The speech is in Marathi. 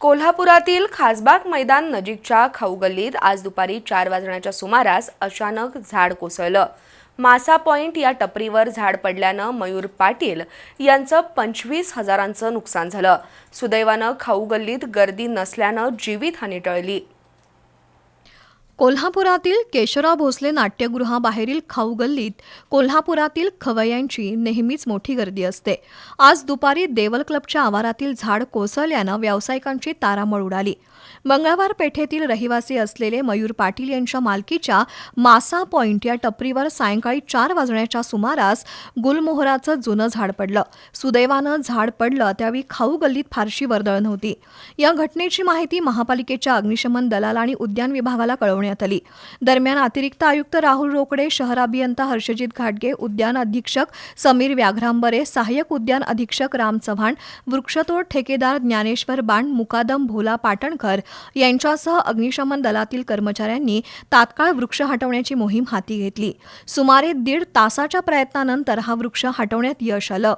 कोल्हापुरातील खासबाग मैदान नजीकच्या खाऊ गल्लीत आज दुपारी चार वाजण्याच्या सुमारास अचानक झाड कोसळलं. मासा पॉइंट या टपरीवर झाड पडल्यानं मयूर पाटील यांचं पंचवीस हजारांचं नुकसान झालं. सुदैवानं खाऊ गल्लीत गर्दी नसल्यानं जीवितहानी टळली. कोल्हापुरातील केशवराव भोसले नाट्यगृहाबाहेरील खाऊ गल्लीत कोल्हापुरातील खवय्यांची नेहमीच मोठी गर्दी असते. आज दुपारी देवल क्लबच्या आवारातील झाड कोसळल्यानं व्यावसायिकांची तारामळ उडाली. मंगळवार पेठेतील रहिवासी असलेले मयूर पाटील यांच्या मालकीच्या मासा पॉइंट या टपरीवर सायंकाळी चार वाजण्याच्या सुमारास गुलमोहराचं जुनं झाड पडलं. सुदैवानं झाड पडलं त्यावेळी खाऊ गल्लीत फारशी वर्दळ नव्हती. या घटनेची माहिती महापालिकेच्या अग्निशमन दलाला आणि उद्यान विभागाला कळवण्यात आली. दरम्यान अतिरिक्त आयुक्त राहुल रोकडे शहर अभियंता हर्षजित घाटगे उद्यान अधीक्षक समीर व्याघ्रांबरे सहाय्यक उद्यान अधीक्षक राम चव्हाण वृक्षतोड ठेकेदार ज्ञानेश्वर बाण मुकादम भोला पाटणकर यांच्यासह अग्निशमन दलातील कर्मचाऱ्यांनी तात्काळ वृक्ष हटवण्याची मोहीम हाती घेतली. सुमारे दीड तासाच्या प्रयत्नानंतर हा वृक्ष हटवण्यात यश आलं.